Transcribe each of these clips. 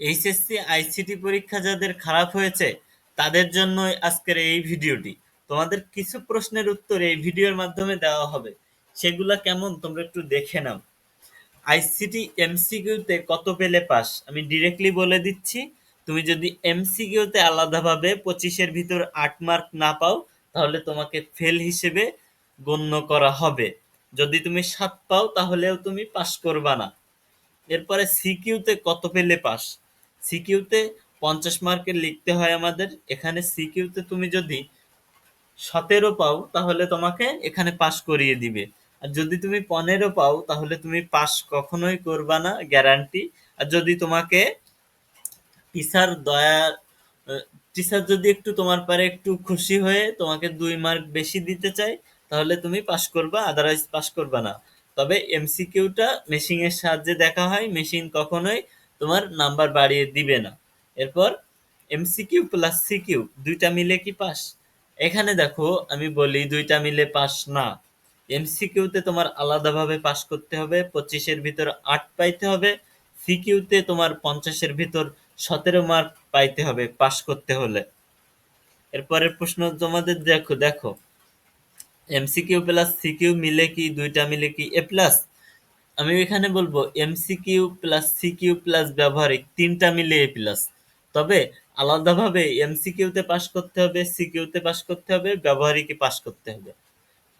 HSC, ICT পরীক্ষা যাদের খারাপ হয়েছে, তাদের জন্যই আজকের এই ভিডিওটি। তোমাদের কিছু প্রশ্নের উত্তর এই ভিডিওর মাধ্যমে দেওয়া হবে। সেগুলা কেমন তোমরা একটু দেখে নাও। আইসিটি, এমসিকিউতে কত পেলে পাস? আমি ডিরেক্টলি বলে দিচ্ছি, তুমি যদি এমসিকিউতে আলাদাভাবে পঁচিশের ভিতর আট মার্ক না পাও, তাহলে তোমাকে ফেল হিসেবে গণ্য করা হবে। যদি তুমি সাত পাও, তাহলেও তুমি পাস করবা না। এরপরে সিকিউতে কত পেলে পাস? সিকিউতে পঞ্চাশ মার্কের লিখতে হয় আমাদের। এখানে সিকিউতে তুমি যদি সতেরো পাও, তাহলে তোমাকে এখানে পাস করিয়ে দিবে। আর যদি তুমি পনেরো পাও, তাহলে তুমি পাস কখনোই করবা না গ্যারান্টি আর যদি তোমাকে টিচার দয়া টিচার যদি একটু তোমার পারে একটু খুশি হয়ে তোমাকে দুই মার্ক বেশি দিতে চায়, তাহলে তুমি পাস করবা আদারওয়াইজ পাস করবা না। তবে এমসিকিউটা মেশিনের সাহায্যে দেখা হয়। মেশিন কখনোই তোমার নাম্বার বাড়িয়ে দিবে না। এরপর এমসিকিউ প্লাস সিকিউ দুইটা মিলে কি পাস? এখানে দেখো, আমি বলি দুইটা মিলে পাস না। এমসিকিউতে তোমার আলাদাভাবে পাস করতে হবে, পঁচিশের ভিতর আট পাইতে হবে সিকিউতে তোমার পঞ্চাশের ভিতর সতেরো মার্ক পাইতে হবে পাস করতে হলে। এরপরের প্রশ্ন তোমাদের দেখো দেখো। এমসিকিউ প্লাস সিকিউ মিলে কি, দুইটা মিলে কি এ প্লাস আমি এখানে বলব এমসিকিউ প্লাস সিকিউ প্লাস ব্যবহারিক তিনটা মিলে এ প্লাস তবে আলাদাভাবে এমসিকিউতে পাস করতে হবে সিকিউতে পাস করতে হবে ব্যবহারিকে পাস করতে হবে।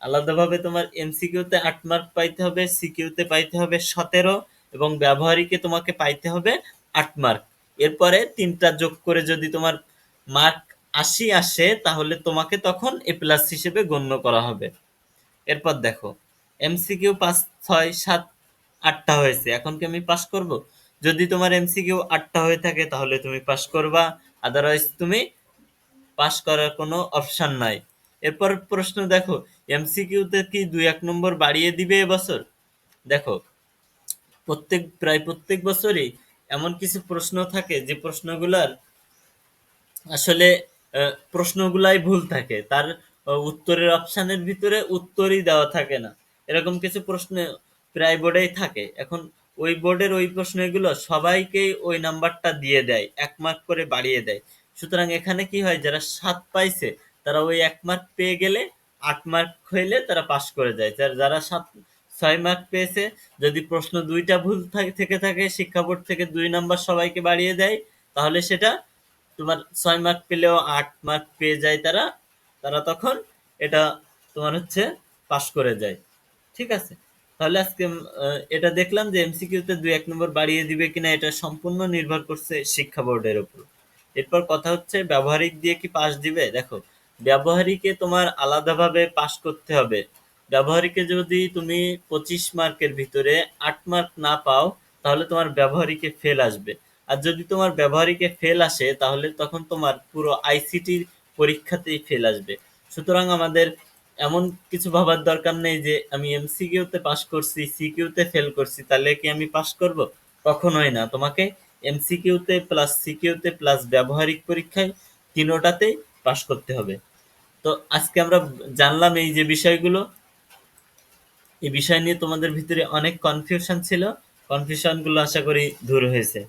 আলাদাভাবে তোমার এমসিকিউতে আট মার্ক পাইতে হবে সিকিউতে পাইতে হবে সতেরো এবং ব্যবহারিকে তোমাকে পাইতে হবে আট মার্ক এরপরে তিনটা যোগ করে যদি তোমার মার্ক আশি আসে, তাহলে তোমাকে তখন এ প্লাস হিসেবে গণ্য করা হবে। এরপর দেখো এমসিকিউ পাঁচ, ছয়, সাত আটটা হয়েছে। এখন কি আমি পাস করব? যদি তোমার এমসিকিউ আটটা হয়ে থাকে, তাহলে তুমি পাস করবা। আদারওয়াইজ তুমি পাস করার কোনো অপশন নাই। এরপর প্রশ্ন, দেখো এমসিকিউতে কি দুই এক নম্বর বাড়িয়ে দিবে এবছর? দেখো, প্রত্যেক, প্রায় প্রত্যেক বছরই এমন কিছু প্রশ্ন থাকে যে প্রশ্নগুলার আসলে প্রশ্নগুলাই ভুল থাকে। তার উত্তরের অপশানের ভিতরে উত্তরই দেওয়া থাকে না। এরকম কিছু প্রশ্ন প্রায় বোর্ডেই থাকে। এখন ওই বোর্ডের ওই প্রশ্নগুলো সবাইকেই ওই নাম্বারটা দিয়ে দেয়, এক মার্ক করে বাড়িয়ে দেয়। সুতরাং এখানে কি হয়, যারা সাত পাইছে, তারা ওই এক মার্ক পেয়ে গেলে আট মার্ক হইলে তারা পাস করে যায়। যার সাত ছয় মার্ক পেয়েছে, যদি প্রশ্ন দুইটা ভুল থাকে থেকে থাকে, শিক্ষা বোর্ড থেকে দুই নাম্বার সবাইকে বাড়িয়ে দেয়, তাহলে সেটা তোমার ছয় মার্ক পেলেও আট মার্ক পেয়ে যায় তারা। তারা তখন এটা তোমার হচ্ছে পাস করে যায়। ঠিক আছে? তাহলে আজকে এটা দেখলাম যে এমসিকিউতে দুই এক নম্বর বাড়িয়ে দিবে কিনা এটা সম্পূর্ণ নির্ভর করছে শিক্ষা বোর্ডের উপর। এরপর কথা হচ্ছে ব্যবহারিক দিয়ে কি পাস দিবে? দেখো, ব্যবহারিকে তোমার আলাদাভাবে পাস করতে হবে। ব্যবহারিকে যদি তুমি পঁচিশ মার্কের ভিতরে আট মার্ক না পাও, তাহলে তোমার ব্যবহারিকে ফেল আসবে। আর যদি তোমার ব্যবহারিকে ফেল আসে, তাহলে তখন তোমার পুরো আইসিটির পরীক্ষাতেই ফেল আসবে। সুতরাং আমাদের এমন কিছু ভাবার দরকার নেই যে আমি এমসিকিউতে পাস করছি সিকিউতে ফেল করছি, তাহলে কি আমি পাস করব? কখনোই না। তোমাকে এমসিকিউতে প্লাস সিকিউতে প্লাস ব্যবহারিক পরীক্ষায় তিনোটাতেই পাস করতে হবে। তো আজকে আমরা জানলাম এই যে বিষয়গুলো। এই বিষয় নিয়ে তোমাদের ভিতরে অনেক কনফিউশন ছিল। কনফিউশনগুলো আশা করি দূর হয়েছে।